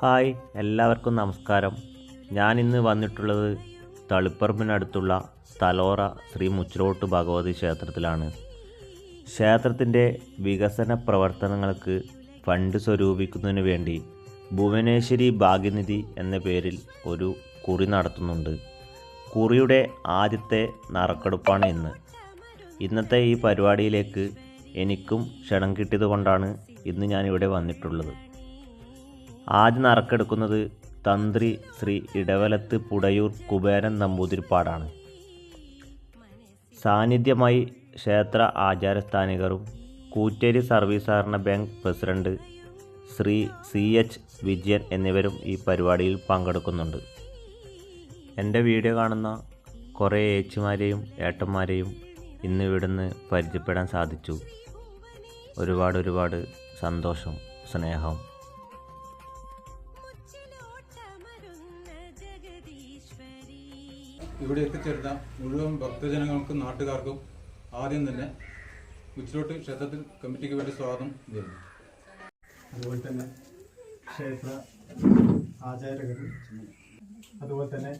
Hi എല്ലാവർക്കും നമസ്കാരം. ഞാൻ ഇന്ന് വന്നിട്ടുള്ളത് തളിപ്പറമ്പിനടുത്തുള്ള തലോറ ശ്രീ മുച്ചിലോട്ട് ഭഗവതി ക്ഷേത്രത്തിലാണ്. ക്ഷേത്രത്തിന്റെ വികസന പ്രവർത്തനങ്ങൾക്ക് ഫണ്ട് സ്വരൂപിക്കുന്നതിന് വേണ്ടി ഭുവനേശ്വരി ഭാഗ്യനിധി എന്ന പേരിൽ ഒരു കുറി നടത്തുന്നുണ്ട്. കുറിയുടെ ആദ്യത്തെ നറുക്കെടുപ്പാണ് ഇന്ന്. ഇന്നത്തെ ഈ പരിപാടിയിലേക്ക് എനിക്കും ക്ഷണം കിട്ടിയത് കൊണ്ടാണ് ഇന്ന് ഞാനിവിടെ വന്നിട്ടുള്ളത്. ആദ്യം നറുക്കെടുക്കുന്നത് തന്ത്രി ശ്രീ ഇടവലത്ത് പുടയൂർ കുബേരൻ നമ്പൂതിരിപ്പാടാണ്. സാന്നിധ്യമായി ക്ഷേത്ര ആചാരസ്ഥാനികരും കൂറ്റേരി സർവീസ് സഹകരണ bank president Shri C H Vijayan എന്നിവരും ഈ പരിപാടിയിൽ പങ്കെടുക്കുന്നുണ്ട്. എന്റെ വീഡിയോ കാണുന്ന കുറേ ഏച്ചിമാരെയും ഏട്ടന്മാരെയും ഇന്ന് ഇവിടുന്ന് പരിചയപ്പെടാൻ സാധിച്ചു. ഒരുപാട് ഒരുപാട് സന്തോഷം സ്നേഹം. ഇവിടെ എത്തിച്ചേർന്ന മുഴുവൻ ഭക്തജനങ്ങൾക്കും നാട്ടുകാർക്കും ആദ്യം തന്നെ ഉച്ചിലോട്ട് ക്ഷേത്രത്തിൽ കമ്മിറ്റിക്ക് വേണ്ടി സ്വാഗതം ചെയ്യുന്നു അതുപോലെ തന്നെ ക്ഷേത്ര ആചാരകർ അതുപോലെ തന്നെ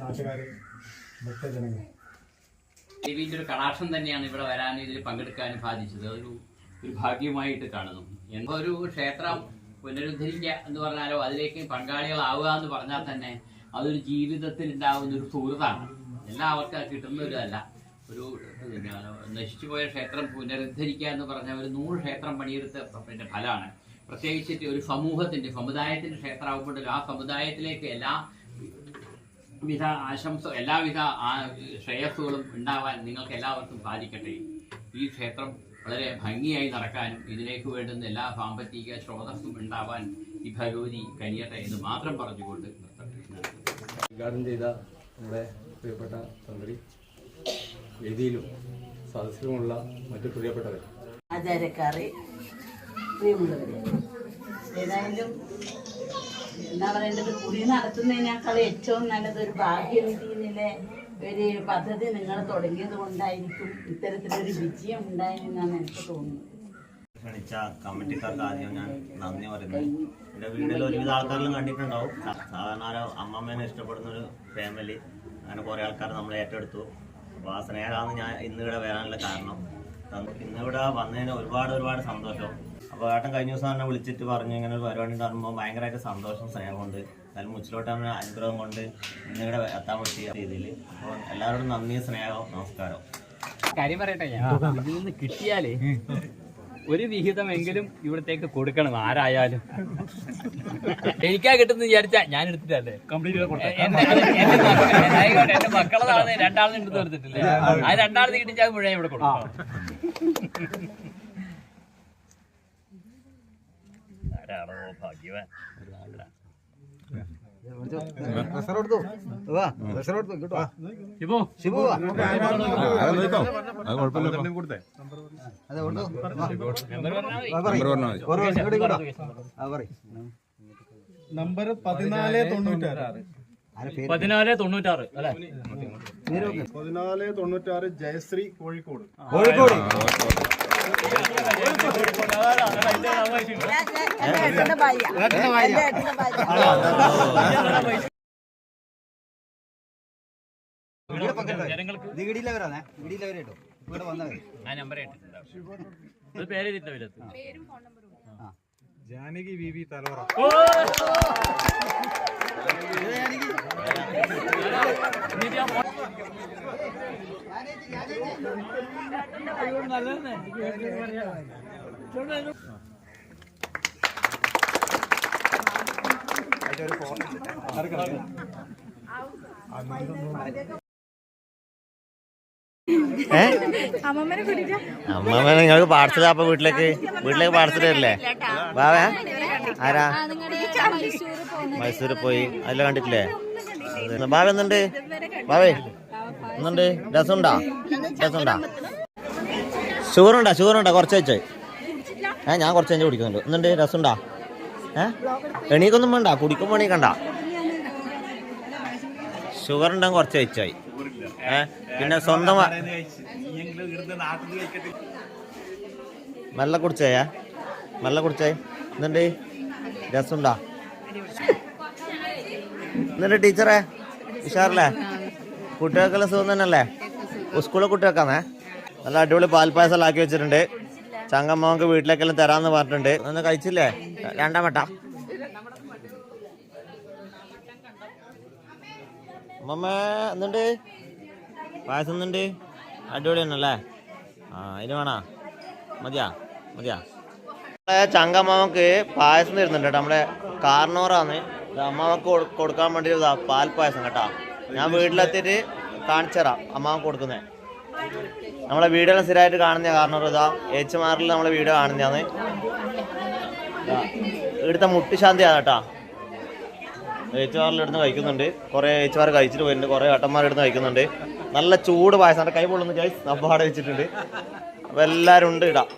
നാട്ടുകാർ ഭക്തജനങ്ങൾ ദേവീന്റെ ഒരു കടാക്ഷം തന്നെയാണ് ഇവിടെ വരാനും ഇതിൽ പങ്കെടുക്കാനും സാധിച്ചത്. ഒരു ഒരു ഭാഗ്യമായിട്ട് കാണുന്നു. എന്തോ ഒരു ക്ഷേത്രം പുനരുദ്ധരിക്കുക എന്ന് പറഞ്ഞാലോ അതിലേക്ക് പങ്കാളികളാവുക എന്ന് പറഞ്ഞാൽ തന്നെ അതൊരു ജീവിതത്തിൽ ഉണ്ടാകുന്ന ഒരു സുഹൃത്താണ്. എല്ലാവർക്കും കിട്ടുന്ന ഒരു അല്ല ഒരു നശിച്ചുപോയ ക്ഷേത്രം പുനരുദ്ധരിക്കുക എന്ന് പറഞ്ഞ ഒരു നൂറ് ക്ഷേത്രം പണിയെടുത്ത പിന്നെ ഫലമാണ്. പ്രത്യേകിച്ചിട്ട് ഒരു സമൂഹത്തിന്റെ സമുദായത്തിന്റെ ക്ഷേത്രമാകുമ്പോഴല്ലോ ആ സമുദായത്തിലേക്ക് എല്ലാ വിധ ആശംസ എല്ലാവിധ ശ്രേയസ്സുകളും ഉണ്ടാവാൻ നിങ്ങൾക്ക് എല്ലാവർക്കും സാധിക്കട്ടെ. ഈ ക്ഷേത്രം വളരെ ഭംഗിയായി നടക്കാനും ഇതിലേക്ക് വേണ്ടുന്ന എല്ലാ സാമ്പത്തിക സ്രോതസ്സും ഉണ്ടാവാൻ ഈ ഭഗവതി കഴിയട്ടെ എന്ന് മാത്രം പറഞ്ഞുകൊണ്ട്. ഉദ്ഘാടനം ചെയ്ത നമ്മുടെ പ്രിയപ്പെട്ട തന്ത്രി വേദിയിലും സദസ്സിലുമുള്ള മറ്റു പ്രിയപ്പെട്ടവർ ആചാര്യക്കാറി ഏതായാലും എന്താ പറയേണ്ടത്? കുടി നടത്തുന്നതിനേക്കാൾ ഏറ്റവും നല്ലത് ഒരു ഭാഗ്യനിധി എന്നുള്ള ഒരു പദ്ധതി നിങ്ങൾ തുടങ്ങിയത് കൊണ്ടായിരിക്കും ഇത്തരത്തിലൊരു വിജയം ഉണ്ടായെന്നാണ് എനിക്ക് തോന്നുന്നത്. ക്ഷണിച്ച കമ്മിറ്റിക്കാർക്ക് ആദ്യം ഞാൻ നന്ദി പറയുന്നു. എന്റെ വീട്ടിൽ ഒരുവിധ ആൾക്കാരെല്ലാം കണ്ടിട്ടുണ്ടാവും. സാധാരണ ഒരു അമ്മമ്മേനെ ഇഷ്ടപ്പെടുന്ന ഒരു ഫാമിലി അങ്ങനെ കുറേ ആൾക്കാർ നമ്മൾ ഏറ്റെടുത്തു. അപ്പോൾ ആ സ്നേഹമാണ് ഞാൻ ഇന്നിവിടെ വരാനുള്ള കാരണം. ഇന്നിവിടെ വന്നതിന് ഒരുപാട് ഒരുപാട് സന്തോഷം. അപ്പോൾ ഏട്ടൻ കഴിഞ്ഞ ദിവസം തന്നെ വിളിച്ചിട്ട് പറഞ്ഞു ഇങ്ങനെ ഒരു പരിപാടി ഉണ്ടാകുമ്പോൾ ഭയങ്കരമായിട്ട് സന്തോഷം സ്നേഹമുണ്ട്. അതിൽ മുച്ചിലോട്ട് തന്നെ അനുഗ്രഹം കൊണ്ട് ഇന്നിവിടെ എത്താൻ പറ്റിയ രീതിയിൽ. അപ്പോൾ എല്ലാവരോടും നന്ദി സ്നേഹം നമസ്കാരം. കാര്യം പറയട്ടെ ഇതിൽ നിന്ന് കിട്ടിയാലേ. ഒരു വിഹിതമെങ്കിലും ഇവിടത്തേക്ക് കൊടുക്കണം ആരായാലും. എനിക്കാ കിട്ടുന്ന വിചാരിച്ചാ ഞാൻ എടുത്തിട്ടല്ലേ? എന്റെ മക്കളതാണ് രണ്ടാളിന് എടുത്ത് കൊടുത്തിട്ടില്ലേ? ആ രണ്ടാളിന് കിട്ടിച്ചാൽ മുഴുവൻ ഇവിടെ കൊടുക്കണം ഭാഗ്യവാൻ? നമ്പർ പതിനാല് തൊണ്ണൂറ്റാറ്. പതിനാല് തൊണ്ണൂറ്റാറ് അല്ലെ പതിനാല് തൊണ്ണൂറ്റാറ് ജയശ്രീ കോഴിക്കോട് എന്റെ ഭാര്യ എന്റെ ഏട്ടന്റെ ഭാര്യ ജനങ്ങൾക്ക് ആ നമ്പർ ഇട്ടിട്ടുണ്ടാവും പേര് എഴുതിയിട്ടില്ല ജാനകി വി വി തലോറ. അമ്മ നിങ്ങൾക്ക് പാർസൽ അപ്പൊ വീട്ടിലേക്ക് വീട്ടിലേക്ക് പാർസൽ തരില്ലേ വാവേ? ആരാ? മൈസൂർ പോയി. അതിലെ കണ്ടിട്ടില്ലേ? ബാവ എന്നുണ്ട് ബാവേ രസമുണ്ടാ? രസമുണ്ടാ? ഷുഗറുണ്ടാ? ഷുഗറുണ്ടാ? കുറച്ച് വെച്ചേ. ഏ ഞാൻ കുറച്ച് കഴിഞ്ഞ് കുടിക്കുന്നുണ്ട്. എന്നുണ്ട് രസമുണ്ടാ? ഏ? എണീക്കൊന്നും വേണ്ട. കുടിക്കുമ്പോൾ എണീക്കണ്ട. ഷുഗർ ഉണ്ടെങ്കിൽ കുറച്ച് വെച്ചായി ഏ? പിന്നെ സ്വന്തം മെല്ലെ കുടിച്ചേയാ മെല്ലെ കുടിച്ചേ. എന്നുണ്ട് രസമുണ്ടാ? എന്നിട്ട് ടീച്ചറെ? ഉഷാറല്ലേ? കുട്ടികൾക്കെല്ലാം സുഖം തന്നെയല്ലേ? സ്കൂളിലെ കുട്ടികൾക്കാന്നേ നല്ല അടിപൊളി പാൽപ്പായസം ആക്കി വെച്ചിട്ടുണ്ട്. ചങ്ങമ്മക്ക് വീട്ടിലേക്കെല്ലാം തരാന്ന് പറഞ്ഞിട്ടുണ്ട്. ഒന്ന് കഴിച്ചില്ലേ? രണ്ടാം വട്ട. അമ്മമ്മ എന്തുണ്ട്? പായസം എന്തുണ്ട്? അടിപൊളി തന്നെയല്ലേ? ആ ഇനി വേണോ? മതിയാ മതിയാ. ചങ്കമ്മക്ക് പായസം തരുന്നുണ്ട് കേട്ടോ. നമ്മുടെ കാർണോറാന്ന്. ഇത് അമ്മാവക്ക് കൊടുക്കാൻ വേണ്ടി ഇതാ പാൽ പായസം കേട്ടോ. ഞാൻ വീട്ടിലെത്തിയിട്ട് കാണിച്ചറ അമ്മ അമ്മാവക്ക് കൊടുക്കുന്നത് നമ്മളെ വീഡിയോ സ്ഥിരമായിട്ട് കാണുന്ന കാരണം ഇതാ ഏച്ചുമാറിൽ നമ്മളെ വീഡിയോ കാണുന്നതാണ് ഇവിടുത്തെ മുട്ടുശാന്തിയാണ് കേട്ടാ. ഏച്ചുമാറിൽ ഇടുന്ന് കഴിക്കുന്നുണ്ട്. കുറേ ഏച്ചുമാർ കഴിച്ചിട്ട് പോയിട്ടുണ്ട്. കുറേ ഏട്ടന്മാർ ഇടുന്ന് കഴിക്കുന്നുണ്ട്. നല്ല ചൂട് പായസം. കൈ പൊള്ളുന്നു ഗൈസ് അപ്പാടെ വെച്ചിട്ടുണ്ട്. അപ്പോൾ എല്ലാവരും ഉണ്ട് ഇടാം.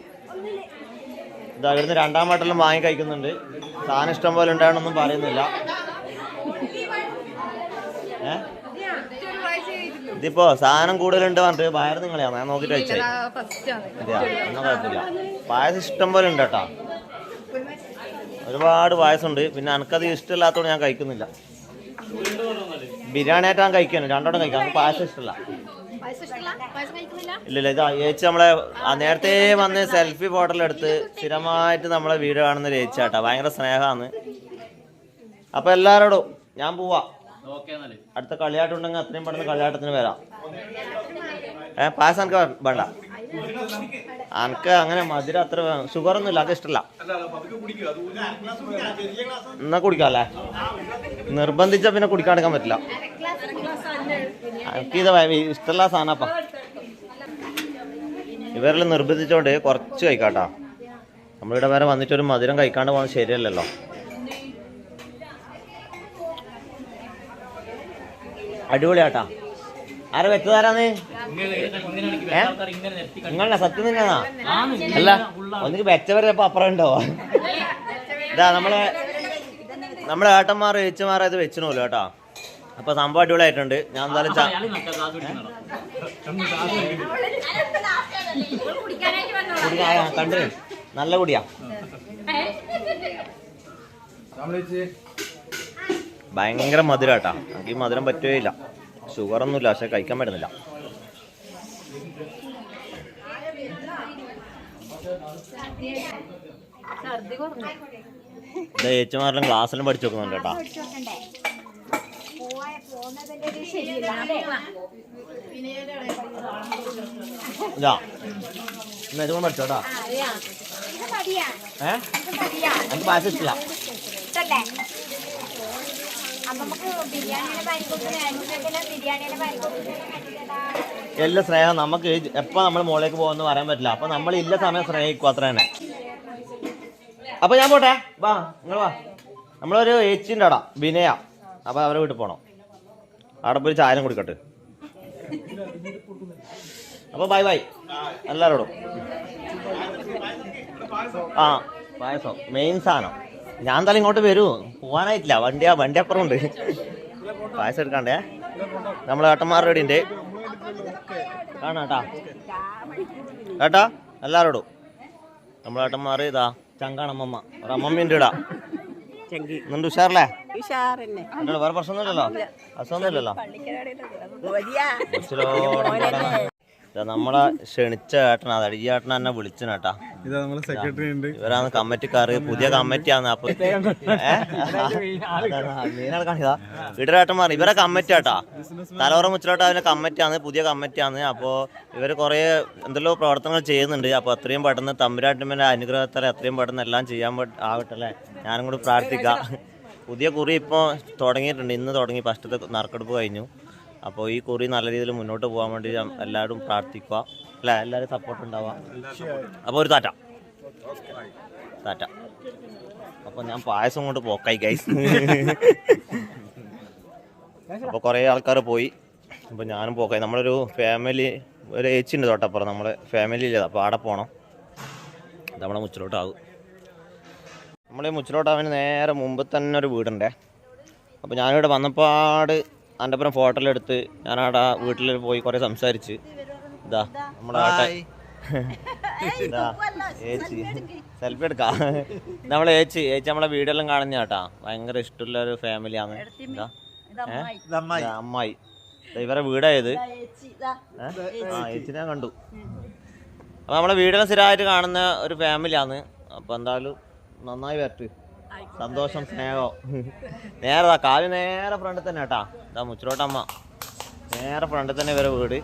ഇതാ ഇവിടുന്ന് രണ്ടാം വട്ടെല്ലാം വാങ്ങി കഴിക്കുന്നുണ്ട്. സാധനം ഇഷ്ടം പോലെ ഉണ്ടാകണമെന്നൊന്നും പറയുന്നില്ല ഏ ഇതിപ്പോ സാധനം കൂടുതലുണ്ട് പറഞ്ഞിട്ട് വയറ് നിങ്ങളെയാണ് ഞാൻ നോക്കിട്ട് എന്നാ കുഴപ്പമില്ല. പായസം ഇഷ്ടം പോലെ ഉണ്ട് കേട്ടാ. ഒരുപാട് പായസമുണ്ട്. പിന്നെ എനിക്കത് ഇഷ്ടമില്ലാത്തതുകൊണ്ട് ഞാൻ കഴിക്കുന്നില്ല. ബിരിയാണി ആയിട്ട് ഞാൻ കഴിക്കുന്നു രണ്ടോളം കഴിക്കാം. എനിക്ക് പായസം ഇഷ്ടമില്ല? ഇല്ല ഇല്ല. ഇത് ചേച്ചി നമ്മളെ നേരത്തെ വന്ന് സെൽഫി ഫോട്ടോ എടുത്ത് സ്ഥിരമായിട്ട് നമ്മളെ വീഡിയോ കാണുന്ന ചേച്ചി കേട്ടാ. ഭയങ്കര സ്നേഹമാണ്. അപ്പൊ എല്ലാരോടും ഞാൻ പോവാ. അടുത്ത കളിയാട്ടുണ്ടെങ്കിൽ അത്രയും പെട്ടെന്ന് കളിയാട്ടത്തിന് വരാം. ഏ പായസം എനിക്ക് വേണ്ട. എനിക്ക് അങ്ങനെ മധുരം അത്ര ഷുഗർ ഒന്നും ഇല്ല അത് ഇഷ്ടമല്ല എന്നാ കുടിക്കാല്ലേ? നിർബന്ധിച്ച പിന്നെ കുടിക്കാണ്ടിരിക്കാൻ പറ്റില്ല. എനിക്കിത് ഇത് ഇഷ്ടമല്ല സാധനപ്പ ഇവരെല്ലാം നിർബന്ധിച്ചോണ്ട് കുറച്ച് കഴിക്കാട്ടാ. നമ്മളിവിടെ വരെ വന്നിട്ട് ഒരു മധുരം കഴിക്കാണ്ട് പോകാൻ ശരിയല്ലല്ലോ. അടിപൊളിയാട്ടാ. ആരെ വെച്ചതാരാന്ന്? നിങ്ങളെ സത്യം തന്നെയാണോ? അല്ല ഒന്നിക്ക് വെച്ചവരെ അപ്പുറം ഉണ്ടോ? ഇതാ നമ്മളെ നമ്മളെ ഏട്ടന്മാർ ഏച്ചമാർ ഇത് വെച്ചിനല്ലോ കേട്ടോ. അപ്പൊ സംഭവം അടിപൊളിയായിട്ടുണ്ട്. ഞാൻ എന്തായാലും ആ, നല്ല കുടിയാ. ഭയങ്കര മധുരം കേട്ടാ എനിക്ക് മധുരം പറ്റുകയില്ല ഷുഗർ ഒന്നുമില്ല പക്ഷെ കഴിക്കാൻ പറ്റുന്നില്ല. ഇത് ഏച്ചുമാരെല്ലാം ക്ലാസ്സിലും പഠിച്ചു നോക്കുന്നുണ്ട് കേട്ടാ. ഇതാ. ഏറ്റുമാൻ പഠിച്ചോ കേട്ടാ? ഏ? എനിക്ക് പായസം ഇഷ്ടമില്ല എല്ലാ സ്നേഹം നമുക്ക് എപ്പോ നമ്മൾ മുകളിലേക്ക് പോകുമെന്ന് പറയാൻ പറ്റില്ല. അപ്പൊ നമ്മൾ ഇല്ല സമയം സ്നേഹിക്കും അത്ര തന്നെ. അപ്പൊ ഞാൻ പോട്ടെ? വാ നിങ്ങൾ വാ. നമ്മളൊരു ഏച്ചിന്റെ അടാ വിനയ. അപ്പൊ അവരെ വീട്ടിൽ പോണം. അവിടെ പോയി ചായം കൊടുക്കട്ടെ. അപ്പൊ ബൈ ബൈ. എല്ലാരോടും ആ പായസം. മെയിൻ സാധനം. ഞാൻ തല ഇങ്ങോട്ട് വരൂ. പോവാനായിട്ടില്ല. വണ്ടിയാ വണ്ടി അപ്പുറം ഉണ്ട് പായസം എടുക്കണ്ടേ. നമ്മളെ ഏട്ടന്മാരുടെ ഇവിടെ ഉണ്ട് കാണാട്ടാ ഏട്ടാ എല്ലാരോടും നമ്മളെ ഏട്ടന്മാർ ഇതാ ചങ്കാണമ്മമ്മ ഒരു അമ്മമ്മയുണ്ട് ഇടാ നിന്റെ ഉഷാറല്ലേ? വേറെ പ്രശ്നമൊന്നുമില്ലല്ലോ. അസുഖമൊന്നുമില്ലല്ലോ. നമ്മളെ ക്ഷണിച്ച ഏട്ടനാ അതായത് ഈ ഏട്ടൻ എന്നെ വിളിച്ചു കേട്ടാ. ഇതാ നമ്മളെ സെക്രട്ടറി ഉണ്ട്. ഇവരാണ് കമ്മിറ്റിക്കാർ പുതിയ കമ്മിറ്റിയാണ് അപ്പൊ മീനാൾ ഇവിടെ ഏട്ടന്മാർ ഇവരെ കമ്മിറ്റി ആട്ടാ. തലവറ മുച്ചിലോട്ട് അതിന്റെ കമ്മിറ്റിയാണ് പുതിയ കമ്മിറ്റിയാണ് അപ്പോൾ ഇവർ കുറേ എന്തെല്ലോ പ്രവർത്തനങ്ങൾ ചെയ്യുന്നുണ്ട്. അപ്പോൾ അത്രയും പെട്ടെന്ന് തമ്പുരാട്ടിന്റെ അനുഗ്രഹത്താൽ എത്രയും പെട്ടെന്ന് എല്ലാം ചെയ്യാൻ ആവട്ടെ അല്ലേ? ഞാനും കൂടി പ്രാർത്ഥിക്കാം. പുതിയ കുറി ഇപ്പോൾ തുടങ്ങിയിട്ടുണ്ട്. ഇന്ന് തുടങ്ങി. ഫസ്റ്റത്തെ നറുക്കെടുപ്പ് കഴിഞ്ഞു. അപ്പോൾ ഈ കുറി നല്ല രീതിയിൽ മുന്നോട്ട് പോകാൻ വേണ്ടി എല്ലാവരും പ്രാർത്ഥിക്കുക. അല്ലേ? എല്ലാവരും സപ്പോർട്ട് ഉണ്ടാവുക. അപ്പോൾ ഒരു താറ്റ താറ്റ അപ്പോൾ ഞാൻ പായസം കൊണ്ട് പോക്കായി ഗൈസ് അപ്പോൾ കുറേ ആൾക്കാർ പോയി. അപ്പോൾ ഞാനും പോക്കായി. നമ്മളൊരു ഫാമിലി ഒരു ഏച്ചി ഉണ്ട് തൊട്ടപ്പുറം നമ്മുടെ ഫാമിലിയില്ല അപ്പോൾ അവിടെ പോകണം നമ്മളെ മുച്ചിലോട്ടാവും. നമ്മളെ മുച്ചിലോട്ടാവിന് നേരെ മുമ്പ് തന്നെ ഒരു വീടുണ്ടേ. അപ്പോൾ ഞാനിവിടെ വന്നപ്പാട് എന്റെ അപ്പുറം ഫോട്ടോ എടുത്ത് ഞാനവിടെ വീട്ടിൽ പോയി കുറേ സംസാരിച്ച്. ഇതാ നമ്മുടെ ഏച്ചി. സെൽഫി എടുക്കാം. നമ്മളെ ഏച്ചി ഏച്ചി നമ്മളെ വീഡിയോയെല്ലാം കാണുന്ന കേട്ടാ ഭയങ്കര ഇഷ്ടമുള്ള ഒരു ഫാമിലിയാണ് അമ്മായി. ഇവരെ വീടായത്? ആ ഏച്ചിനെ ഞാൻ കണ്ടു. അപ്പൊ നമ്മളെ വീടെല്ലാം സ്ഥിരമായിട്ട് കാണുന്ന ഒരു ഫാമിലിയാണ് അപ്പൊ എന്തായാലും നന്നായി വരട്ടെ. സന്തോഷം സ്നേഹം. നേരെ കാവ്യ നേരെ ഫ്രണ്ട് തന്നെ കേട്ടാ. ഇതാ മുച്ചിലോട്ടമ്മ. നേരെ ഫ്രണ്ട് തന്നെ ഇവരെ വീട്.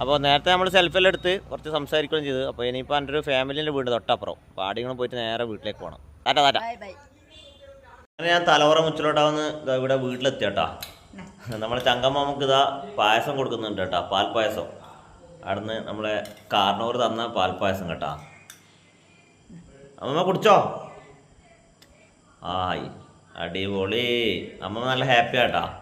അപ്പോൾ നേരത്തെ നമ്മൾ സെൽഫെല്ലാം എടുത്ത് കുറച്ച് സംസാരിക്കുകയും ചെയ്തു. അപ്പോൾ ഇനിയിപ്പോൾ എന്റെ ഒരു ഫാമിലിന്റെ വീട് തൊട്ടപ്പുറം. അപ്പോൾ ആടികളും പോയിട്ട് നേരെ വീട്ടിലേക്ക് പോകണം. താറ്റാ താറ്റാ അങ്ങനെ ഞാൻ തലവറ മുച്ചിലോട്ടാവുന്ന ഇവിടെ വീട്ടിലെത്തി കേട്ടാ. നമ്മളെ ചങ്കമ്മ നമുക്ക് ഇതാ പായസം കൊടുക്കുന്നുണ്ട് കേട്ടാ പാൽപ്പായസം. അവിടുന്ന് നമ്മളെ കാർണൂർ തന്ന പാൽപ്പായസം കേട്ടാ. അമ്മമ്മ കുടിച്ചോ? ആയി. അടിപൊളി. അമ്മ നല്ല ഹാപ്പി ആട്ടാ.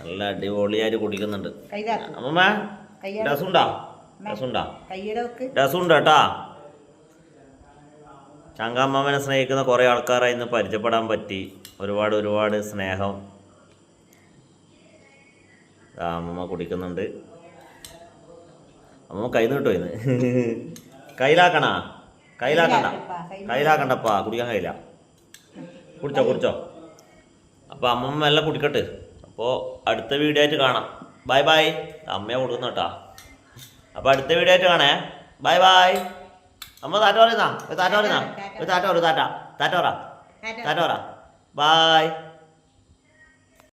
നല്ല അടിപൊളിയായിട്ട് കുടിക്കുന്നുണ്ട്. അമ്മ അമ്മമ്മ രസമുണ്ടാ? രസമുണ്ടാ? കേട്ടാ. ചങ്കാമ്മനെ സ്നേഹിക്കുന്ന കുറേ ആൾക്കാരെ ഇന്ന് പരിചയപ്പെടാൻ പറ്റി. ഒരുപാട് ഒരുപാട് സ്നേഹം. ആ, അമ്മമ്മ കുടിക്കുന്നുണ്ട്. അമ്മ കൈ നീട്ടോ ഇന്ന്? കയ്യിലാക്കണ? കയ്യിലാക്കണ്ട. കയ്യിലാക്കണ്ടപ്പാ? കുടിക്കാൻ കഴിയില്ല. കുടിച്ചോ കുടിച്ചോ. അപ്പോൾ അമ്മമ്മ എല്ലാം കുടിക്കട്ടെ. അപ്പോൾ അടുത്ത വീഡിയോ ആയിട്ട് കാണാം. ബൈ ബൈ അമ്മയെ കൊടുക്കുന്ന കേട്ടാ. അപ്പോൾ അടുത്ത വീഡിയോ ആയിട്ട് കാണേ. ബൈ ബൈ അമ്മ താറ്റ പറയുന്നാ താറ്റ പറയുന്നാ താറ്റ പറ താറ്റ. താറ്റ പറ. താറ്റ. പറ. ബൈ